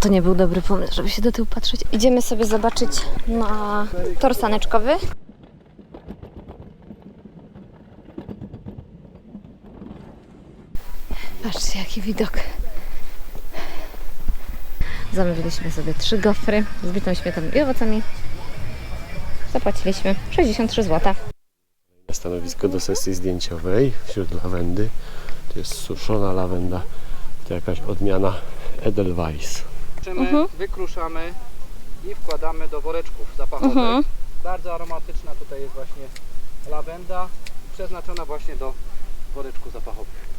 To nie był dobry pomysł, żeby się do tyłu patrzeć. Idziemy sobie zobaczyć na tor saneczkowy. Patrzcie, jaki widok. Zamówiliśmy sobie trzy gofry z bitą śmietaną i owocami. Zapłaciliśmy 63 zł. Stanowisko do sesji zdjęciowej wśród lawendy. To jest suszona lawenda. To jakaś odmiana Edelweiss. Czymy, Mhm. wykruszamy i wkładamy do woreczków zapachowych. Mhm. Bardzo aromatyczna tutaj jest właśnie lawenda, przeznaczona właśnie do woreczków zapachowych.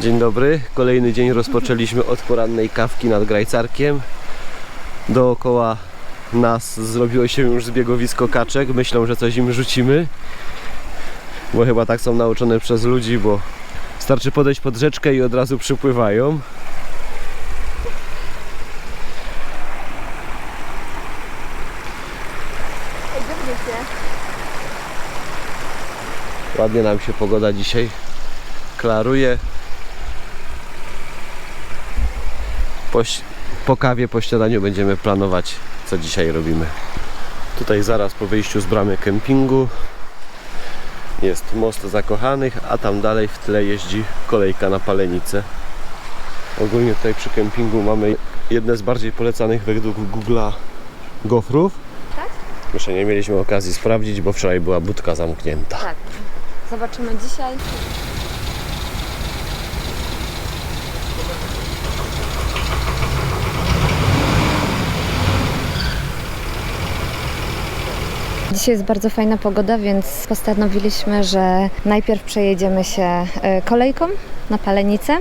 Dzień dobry. Kolejny dzień rozpoczęliśmy od porannej kawki nad Grajcarkiem. Dookoła nas zrobiło się już zbiegowisko kaczek. Myślą, że coś im rzucimy. Bo chyba tak są nauczone przez ludzi, bo starczy podejść pod rzeczkę i od razu przypływają. Ładnie nam się pogoda dzisiaj klaruje. Po, po kawie, po śniadaniu będziemy planować, co dzisiaj robimy. Tutaj zaraz po wyjściu z bramy kempingu jest most zakochanych, a tam dalej w tle jeździ kolejka na palenicę. Ogólnie tutaj przy kempingu mamy jedne z bardziej polecanych według Google'a gofrów. Tak? Jeszcze nie mieliśmy okazji sprawdzić, bo wczoraj była budka zamknięta. Tak. Zobaczymy dzisiaj. Dzisiaj jest bardzo fajna pogoda, więc postanowiliśmy, że najpierw przejedziemy się e, kolejką na Palenicę,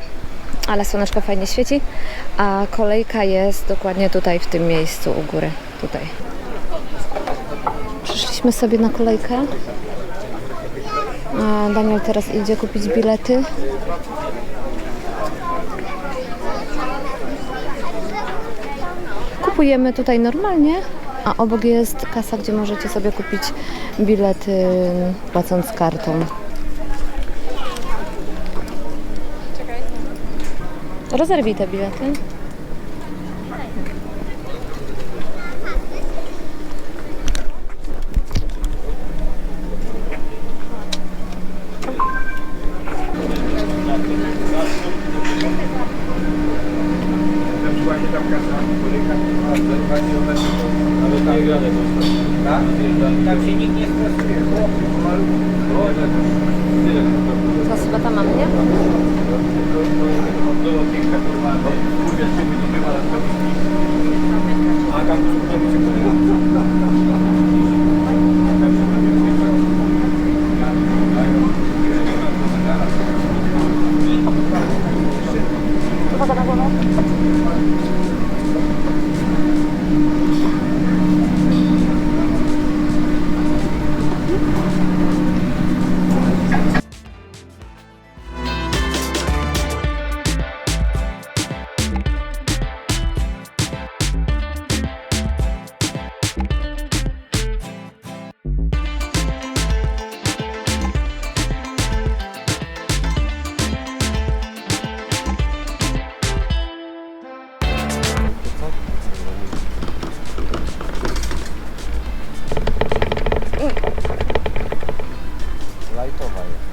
ale słoneczko fajnie świeci, a kolejka jest dokładnie tutaj w tym miejscu u góry, tutaj. Przyszliśmy sobie na kolejkę. A Daniel teraz idzie kupić bilety. Kupujemy tutaj normalnie, a obok jest kasa, gdzie możecie sobie kupić bilety płacąc kartą. Rozerwij te bilety. ほどなるほど。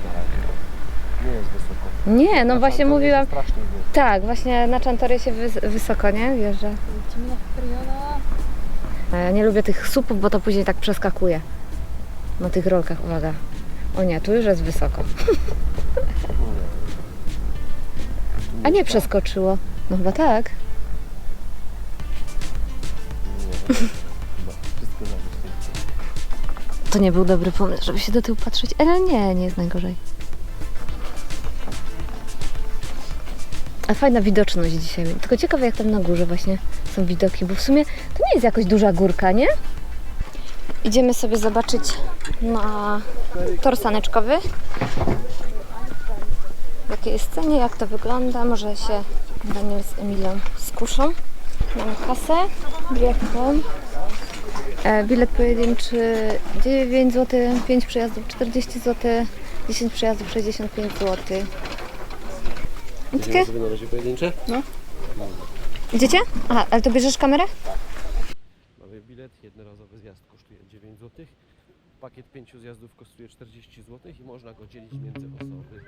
Na razie. Nie jest wysoko. Nie, no właśnie Czasem to mówiłam. Strasznie. Tak, właśnie na Czantorie się wys- wysoko, nie? Wjeżdża. A ja nie lubię tych supów, bo to później tak przeskakuje. Na tych rolkach, uwaga. O nie, tu już jest wysoko. A nie przeskoczyło. No chyba tak. Na wyświetlenie. To nie był dobry pomysł, żeby się do tyłu patrzeć. Ale nie, nie jest najgorzej. A fajna widoczność dzisiaj. Tylko ciekawe jak tam na górze właśnie są widoki, bo w sumie to nie jest jakoś duża górka, nie? Idziemy sobie zobaczyć na tor saneczkowy. W jakiej jest jak to wygląda. Może się Daniel z Emilią skuszą. Mamy kasę, biletką. E, bilet pojedynczy 9 zł, 5 przejazdów 40 zł, 10 przejazdów 65 zł. Takie? sobie na razie pojedyncze? Idziecie? Aha, ale to bierzesz kamerę? Mamy bilet, jednorazowy zjazd kosztuje 9 zł. Pakiet 5 zjazdów kosztuje 40 zł i można go dzielić między osoby.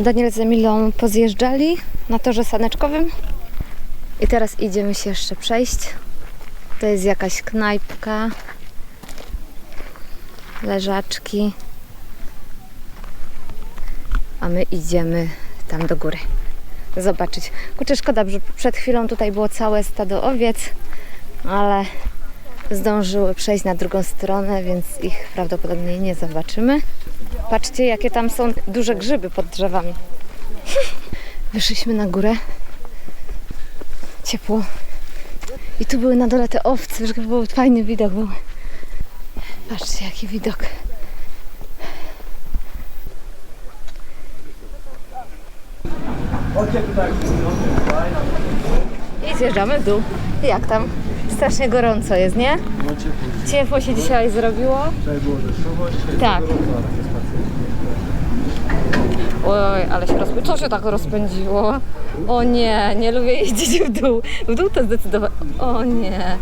Daniel z Emilą pozjeżdżali na torze saneczkowym i teraz idziemy się jeszcze przejść. To jest jakaś knajpka, leżaczki, a my idziemy tam do góry zobaczyć. Kurczę, szkoda, że przed chwilą tutaj było całe stado owiec, ale zdążyły przejść na drugą stronę, więc ich prawdopodobnie nie zobaczymy. Patrzcie, jakie tam są duże grzyby pod drzewami. Wyszliśmy na górę. Ciepło. I tu były na dole te owce, żeby był fajny widok był. Patrzcie, jaki widok. I zjeżdżamy w dół. Jak tam? Strasznie gorąco jest, nie? Ciepło się dzisiaj zrobiło. Tak. Oj, ale się rozpędziło. Co się tak rozpędziło? O nie, nie lubię jeździć w dół. W dół to zdecydowanie. O nie.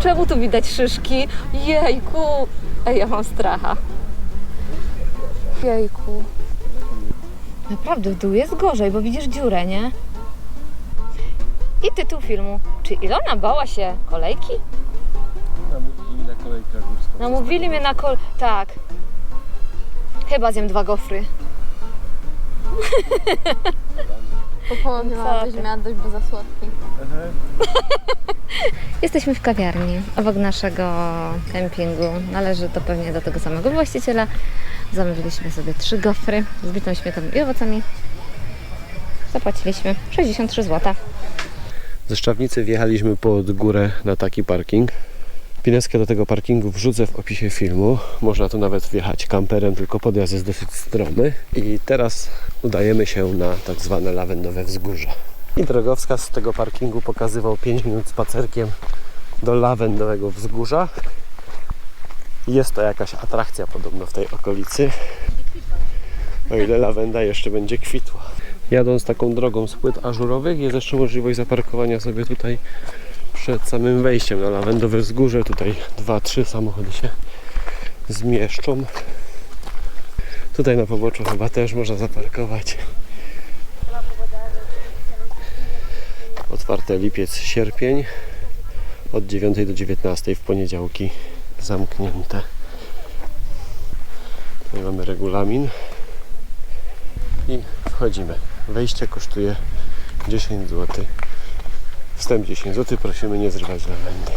Czemu tu widać szyszki? Jejku. Ej, ja mam stracha. Jejku. Naprawdę w dół jest gorzej, bo widzisz dziurę, nie? I tytuł filmu. Czy Ilona bała się kolejki? Kolejkę górską. Namówili mnie na kol... Tak. Chyba zjem dwa gofry. Po połowie dość, miała dość, bo za słodki. Jesteśmy w kawiarni obok naszego kempingu. Należy to pewnie do tego samego właściciela. Zamówiliśmy sobie trzy gofry z bitą śmietaną i owocami. Zapłaciliśmy 63 zł. Ze Szczawnicy wjechaliśmy pod górę na taki parking. Pineskę do tego parkingu wrzucę w opisie filmu. Można tu nawet wjechać kamperem, tylko podjazd jest dosyć stromy. I teraz udajemy się na tak zwane lawendowe wzgórze. I drogowskaz z tego parkingu pokazywał 5 minut spacerkiem do lawendowego wzgórza. Jest to jakaś atrakcja podobno w tej okolicy. O ile lawenda jeszcze będzie kwitła. Jadąc taką drogą z płyt ażurowych jest jeszcze możliwość zaparkowania sobie tutaj przed samym wejściem na lawendowe wzgórze. Tutaj dwa, trzy samochody się zmieszczą. Tutaj na poboczu chyba też można zaparkować. Otwarte lipiec, sierpień od 9 do 19 w poniedziałki zamknięte. Tutaj mamy regulamin i wchodzimy. Wejście kosztuje 10 zł. Wstęp 10 zł. Prosimy nie zrywać lawendy.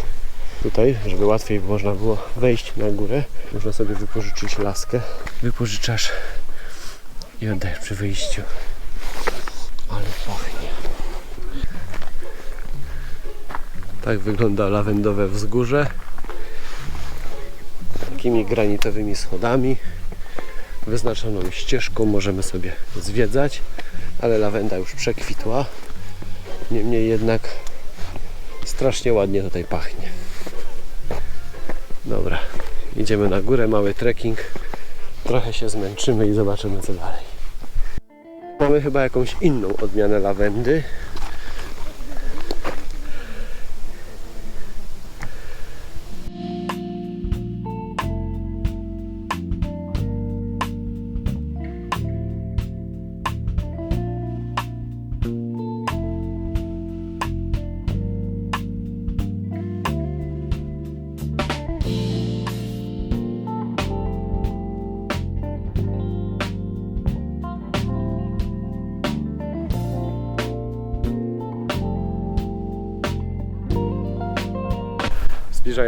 Tutaj, żeby łatwiej można było wejść na górę, można sobie wypożyczyć laskę. Wypożyczasz i oddajesz przy wyjściu. Ale pachnie. Tak wygląda lawendowe wzgórze. Takimi granitowymi schodami. Wyznaczoną ścieżką możemy sobie zwiedzać, ale lawenda już przekwitła. Niemniej jednak strasznie ładnie tutaj pachnie. Dobra, idziemy na górę, mały trekking. Trochę się zmęczymy i zobaczymy co dalej. Mamy chyba jakąś inną odmianę lawendy.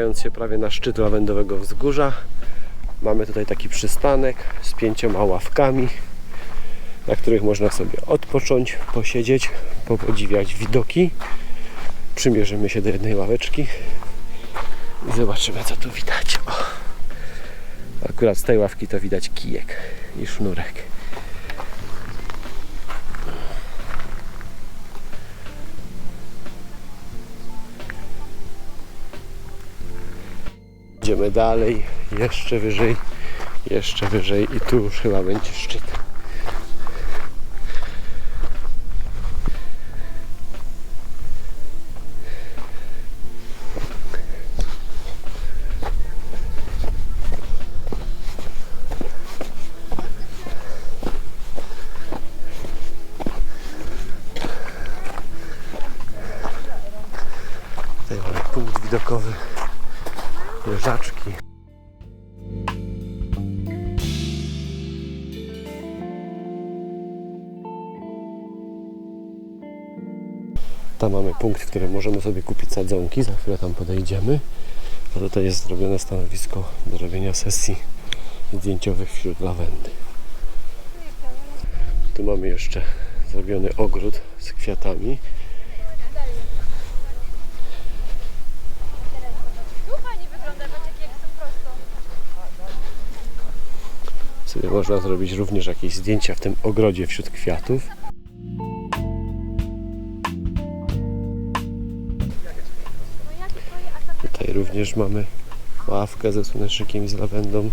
Zbliżając się prawie na szczyt lawendowego wzgórza, mamy tutaj taki przystanek z pięcioma ławkami, na których można sobie odpocząć, posiedzieć, popodziwiać widoki. Przymierzymy się do jednej ławeczki i zobaczymy, co tu widać. O. Akurat z tej ławki to widać kijek i sznurek. Idziemy dalej, jeszcze wyżej, jeszcze wyżej i tu już chyba będzie szczyt. Tutaj mamy widokowy leżaczki. Tam mamy punkt, w którym możemy sobie kupić sadzonki. Za chwilę tam podejdziemy. A tutaj jest zrobione stanowisko do robienia sesji zdjęciowych wśród lawendy. Tu mamy jeszcze zrobiony ogród z kwiatami. Sobie można zrobić również jakieś zdjęcia w tym ogrodzie wśród kwiatów. Tutaj również mamy ławkę ze słonecznikiem i z lawendą.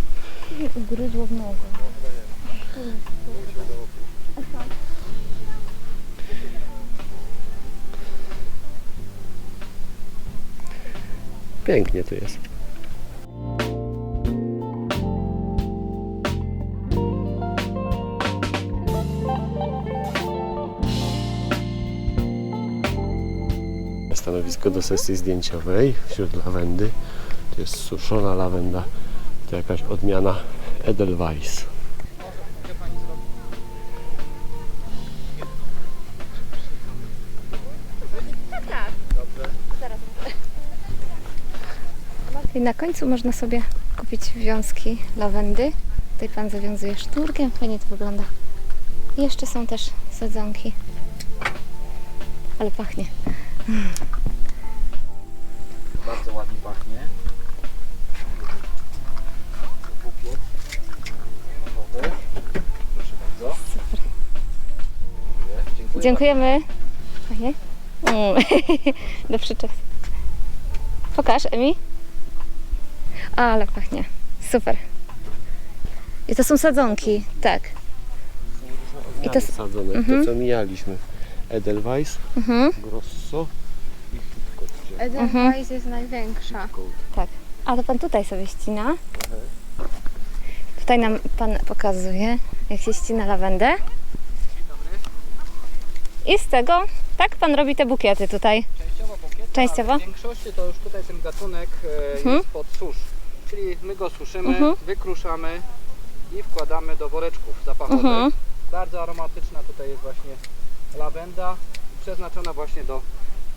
Pięknie tu jest. Do sesji zdjęciowej wśród lawendy. To jest suszona lawenda. To jakaś odmiana Edelweiss. I na końcu można sobie kupić wiązki lawendy. Tutaj pan zawiązuje sznurkiem, fajnie to wygląda. I jeszcze są też sadzonki. Ale pachnie. Dziękujemy. Fajnie? Mm. Do przyczep. Pokaż, Emi. Ale pachnie. Super. I to są sadzonki, tak. I to s- Sadzone, Mhm. to co mijaliśmy. Edelweiss, Mhm. Grosso i Hitchcock. Edelweiss jest największa. Tak. A to pan tutaj sobie ścina. Tutaj nam pan pokazuje, jak się ścina lawendę. I z tego, tak pan robi te bukiety tutaj. Częściowo bukiety, Częściowo? ale w większości to już tutaj ten gatunek e, Mhm. jest pod susz. Czyli my go suszymy, Mhm. wykruszamy i wkładamy do woreczków zapachowych. Mhm. Bardzo aromatyczna tutaj jest właśnie lawenda, przeznaczona właśnie do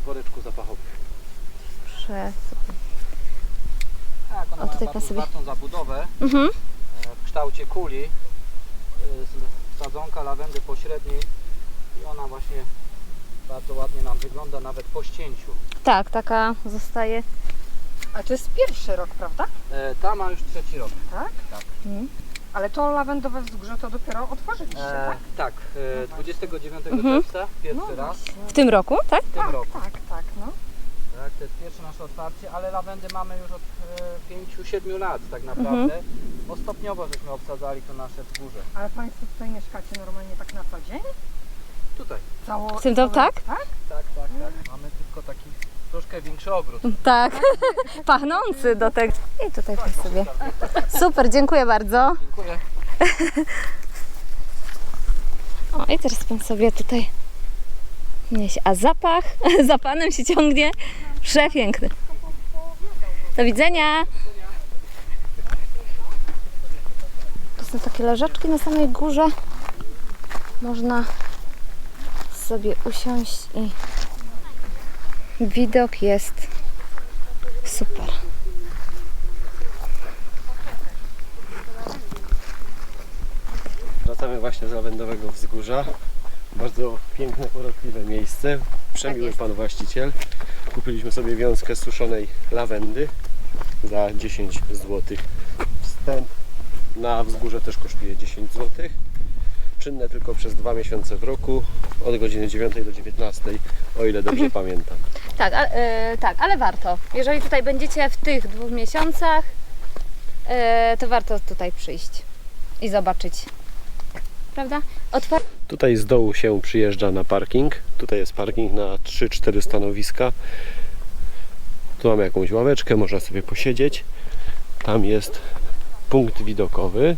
woreczków zapachowych. Prze... Tak, ona O, ma tutaj bardzo zwartą zabudowę Mhm. e, w kształcie kuli. e, z- Sadzonka lawendy pośredniej i ona właśnie bardzo ładnie nam wygląda nawet po ścięciu. Tak, taka zostaje. A to jest pierwszy rok, prawda? E, Ta ma już trzeci rok. Tak? Tak. Ale to lawendowe wzgórze to dopiero otworzyliście, E, tak? tak, e, 29 Mhm. czerwca, pierwszy raz W tym roku, tak? w tym tak, roku. tak, tak, no. Tak, to jest pierwsze nasze otwarcie, ale lawendy mamy już od 5-7 lat tak naprawdę. Bo stopniowo żeśmy obsadzali to nasze wzgórze. Ale Państwo tutaj mieszkacie normalnie tak na co dzień? Tutaj. Cało, W tym domu, cały tak? tak? Tak, tak, tak. Mamy tylko taki troszkę większy ogród. Tak. Pachnący do tego. I tutaj pan sobie. Super, dziękuję bardzo. Dziękuję. O, i teraz pan sobie tutaj niesie. A zapach za panem się ciągnie przepiękny. Do widzenia. To są takie leżaczki na samej górze. Można sobie usiąść i widok jest super. Wracamy właśnie z lawendowego wzgórza. Bardzo piękne, urokliwe miejsce. Przemiły jest. pan właściciel. Kupiliśmy sobie wiązkę suszonej lawendy za 10 zł. Wstęp na wzgórze też kosztuje 10 zł. Czynne tylko przez dwa miesiące w roku, od godziny 9 do 19, o ile dobrze pamiętam. Tak, a, e, tak, ale warto. Jeżeli tutaj będziecie w tych dwóch miesiącach, e, to warto tutaj przyjść i zobaczyć. Prawda? Otwar- Tutaj z dołu się przyjeżdża na parking. Tutaj jest parking na 3-4 stanowiska. Tu mamy jakąś ławeczkę, można sobie posiedzieć. Tam jest punkt widokowy.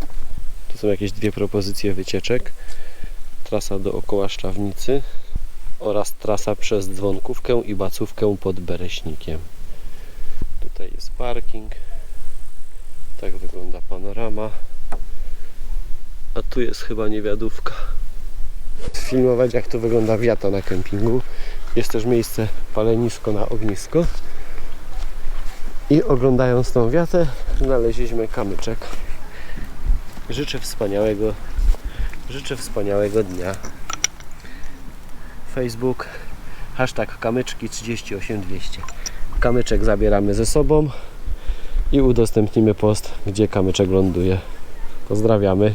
Tu są jakieś dwie propozycje wycieczek. Trasa dookoła Szczawnicy oraz trasa przez Dzwonkówkę i Bacówkę pod Bereśnikiem. Tutaj jest parking. Tak wygląda panorama. A tu jest chyba niewiadówka filmować jak to wygląda wiata na kempingu. Jest też miejsce palenisko na ognisko. I oglądając tą wiatę znaleźliśmy kamyczek. Życzę wspaniałego życzę wspaniałego dnia. Facebook hashtag kamyczki 38200 Kamyczek zabieramy ze sobą i udostępnimy post, gdzie kamyczek ląduje. Pozdrawiamy.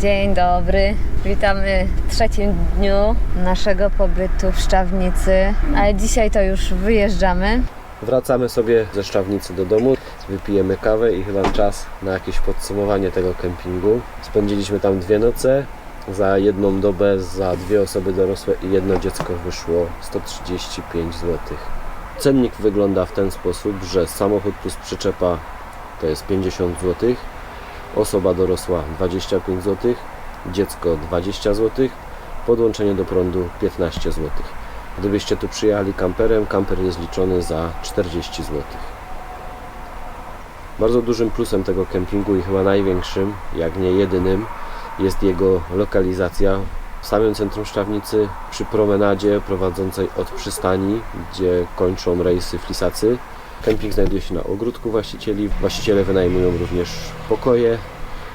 Dzień dobry, witamy w trzecim dniu naszego pobytu w Szczawnicy, ale dzisiaj to już wyjeżdżamy. Wracamy sobie ze Szczawnicy do domu, wypijemy kawę i chyba czas na jakieś podsumowanie tego kempingu. Spędziliśmy tam dwie noce. Za jedną dobę, za dwie osoby dorosłe i jedno dziecko wyszło 135 zł. Cennik wygląda w ten sposób, że samochód plus przyczepa to jest 50 zł, osoba dorosła 25 zł, dziecko 20 zł, podłączenie do prądu 15 zł. Gdybyście tu przyjechali kamperem, kamper jest liczony za 40 zł. Bardzo dużym plusem tego kempingu i chyba największym, jak nie jedynym, jest jego lokalizacja w samym centrum Szczawnicy, przy promenadzie prowadzącej od przystani, gdzie kończą rejsy Flisacy. Kemping znajduje się na ogródku właścicieli. Właściciele wynajmują również pokoje.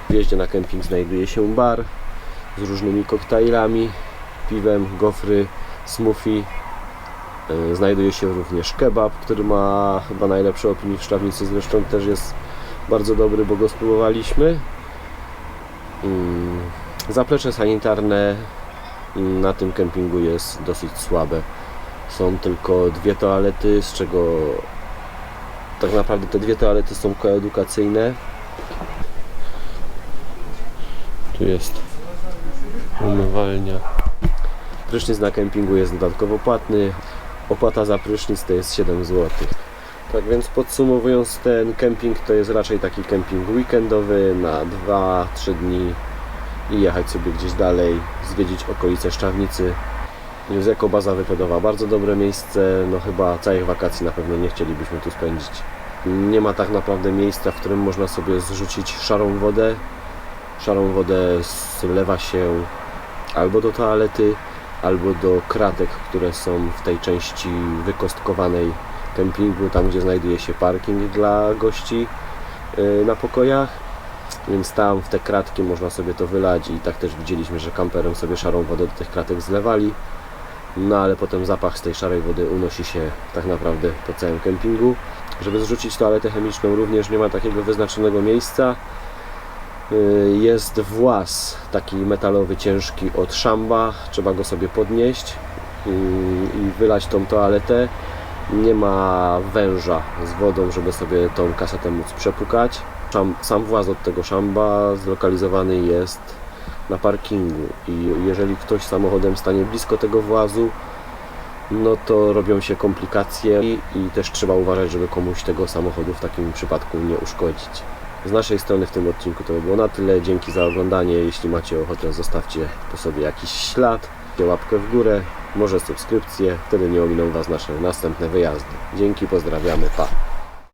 W wjeździe na kemping znajduje się bar z różnymi koktajlami, piwem, gofry, smoothie. E, Znajduje się również kebab, który ma chyba najlepsze opinie w Szczawnicy, zresztą też jest bardzo dobry, bo go spróbowaliśmy. Zaplecze sanitarne na tym kempingu jest dosyć słabe. Są tylko dwie toalety, z czego tak naprawdę te dwie toalety są koedukacyjne. Tu jest umywalnia. Prysznic na kempingu jest dodatkowo płatny. Opłata za prysznic to jest 7 zł. Tak więc podsumowując, ten kemping to jest raczej taki kemping weekendowy na 2-3 dni i jechać sobie gdzieś dalej, zwiedzić okolice Szczawnicy. Jest jako baza wypadowa bardzo dobre miejsce, no chyba całych wakacji na pewno nie chcielibyśmy tu spędzić. Nie ma tak naprawdę miejsca, w którym można sobie zrzucić szarą wodę. Szarą wodę zlewa się albo do toalety, albo do kratek, które są w tej części wykostkowanej kempingu, tam gdzie znajduje się parking dla gości yy, na pokojach. Więc tam w te kratki można sobie to wylać i tak też widzieliśmy, że kamperem sobie szarą wodę do tych kratek zlewali. No ale potem zapach z tej szarej wody unosi się tak naprawdę po całym kempingu. Żeby zrzucić toaletę chemiczną również nie ma takiego wyznaczonego miejsca. Yy, Jest włas taki metalowy, ciężki od szamba. Trzeba go sobie podnieść i wylać tą toaletę. Nie ma węża z wodą, żeby sobie tą kasetę móc przepukać. Szam- Sam właz od tego szamba zlokalizowany jest na parkingu i jeżeli ktoś samochodem stanie blisko tego włazu, no to robią się komplikacje i, i też trzeba uważać, żeby komuś tego samochodu w takim przypadku nie uszkodzić. Z naszej strony w tym odcinku to by było na tyle. Dzięki za oglądanie. Jeśli macie ochotę, zostawcie po sobie jakiś ślad, łapkę w górę, może subskrypcję. Wtedy nie ominą Was nasze następne wyjazdy. Dzięki, pozdrawiamy, pa!